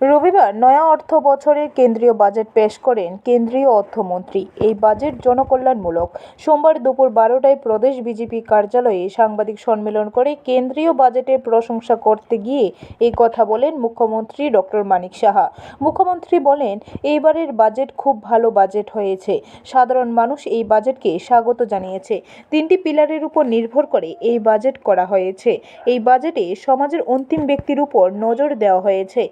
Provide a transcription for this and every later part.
রবিবার নয়া অর্থ বছরের কেন্দ্রীয় বাজেট পেশ করেন কেন্দ্রীয় অর্থমন্ত্রী। এই বাজেট জনকল্যাণমূলক। সোমবার দুপুর বারোটায় প্রদেশ বিজেপি কার্যালয়ে সাংবাদিক সম্মেলন করে কেন্দ্রীয় বাজেটের প্রশংসা করতে গিয়ে এই কথা বলেন মুখ্যমন্ত্রী ডক্টর মানিক সাহা। মুখ্যমন্ত্রী বলেন, এইবারের বাজেট খুব ভালো বাজেট হয়েছে। সাধারণ মানুষ এই বাজেটকে স্বাগত জানিয়েছে। তিনটি পিলারের উপর নির্ভর করে এই বাজেট করা হয়েছে। এই বাজেটে সমাজের অন্তিম ব্যক্তির উপর নজর দেওয়া হয়েছে।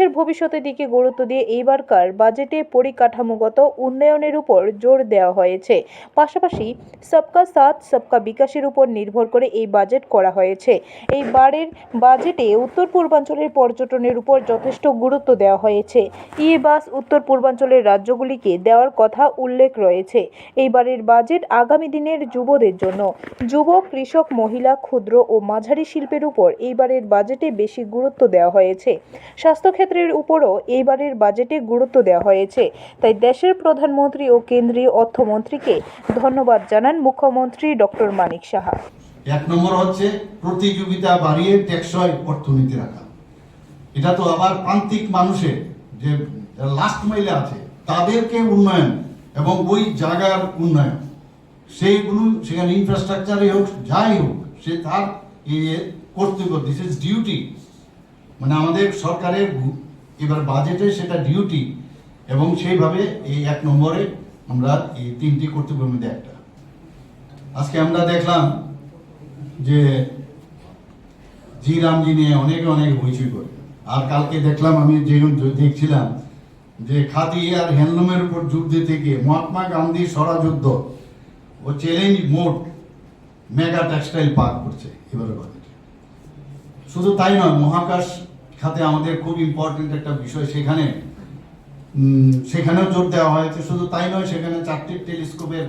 দেশের ভবিষ্যতের দিকে গুরুত্ব দিয়ে এইবারকার বাজেটে পরিকাঠামোগত উন্নয়নের উপর জোর দেওয়া হয়েছে। পাশাপাশি সবকা সাথ, সবকা বিকাশের উপর নির্ভর করে এই বাজেট করা হয়েছে। এই বারের বাজেটে উত্তর পূর্বাঞ্চলের পর্যটনের উপর যথেষ্ট গুরুত্ব দেওয়া হয়েছে। ই বাস উত্তর পূর্বাঞ্চলের রাজ্যগুলিকে দেওয়ার কথা উল্লেখ রয়েছে। এইবারের বাজেট আগামী দিনের যুবদের জন্য। যুব, কৃষক, মহিলা, ক্ষুদ্র ও মাঝারি শিল্পের উপর এইবারের বাজেটে বেশি গুরুত্ব দেওয়া হয়েছে। স্বাস্থ্যক্ষেত্রের উপরও এইবারের বাজেটে গুরুত্ব দেওয়া হয়েছে। তাই দেশের প্রধানমন্ত্রী ও কেন্দ্রীয় অর্থমন্ত্রীকে ধন্যবাদ জানান মুখ্যমন্ত্রী ডক্টর মানিক সাহা। এক নম্বর হচ্ছে প্রতিযোগিতা বাড়িয়ে টেকসই অর্থনীতি রাখা। এটা তো আবার প্রান্তিক মানুষের যে লাস্ট মাইলে আছে, তাদেরকে উন্নয়ন এবং ওই জায়গার উন্নয়ন। সেইগুলো সেখানে ইনফ্রাস্ট্রাকচারই হোক, যাই হোক, সে তার কর্তব্য দিস ইজ ডিউটি মানে আমাদের সরকারের এবার বাজেটে সেটা ডিউটি এবং সেইভাবে এই এক নম্বরে আমরা এই তিনটি কর্তব্যের মধ্যে একটা। আজকে আমরা দেখলাম যে জি রামজি নিয়ে অনেকে অনেক হইচই করে। আর কালকে দেখলাম আমি যে দেখছিলাম যে খাদি আর হ্যান্ডলুমের উপর যুদ্ধ থেকে মহাত্মা গান্ধী স্বরাযুদ্ধ ও challenge mode mega textile park করছে এবারে শুধু তাই নয়, মহাকাশ খাতে আমাদের খুব ইম্পর্টেন্ট একটা বিষয় সেখানে। সেখানেও জোর দেওয়া হয়েছে। শুধু তাই নয়, সেখানে চারটি টেলিস্কোপের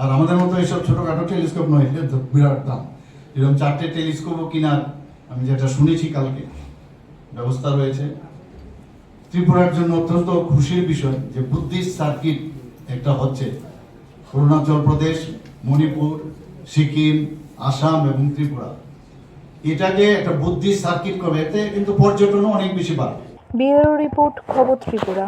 আর আমাদের মতো এইসব ছোটোখাটো টেলিস্কোপ নয় এটা বিরাট দাম। এরকম চারটে টেলিস্কোপও কেনার আমি যেটা শুনেছি কালকে, ব্যবস্থা রয়েছে। ত্রিপুরার জন্য অত্যন্ত খুশির বিষয় যে বুদ্ধিস্ট সার্কিট একটা হচ্ছে। অরুণাচল প্রদেশ, মণিপুর, সিকিম, আসাম এবং ত্রিপুরা। এটাকে একটা বুদ্ধি সার্কিট করবে এতে কিন্তু পর্যটনও অনেক বেশি বাড়বে। ব্যুরো রিপোর্ট, খবর ত্রিপুরা।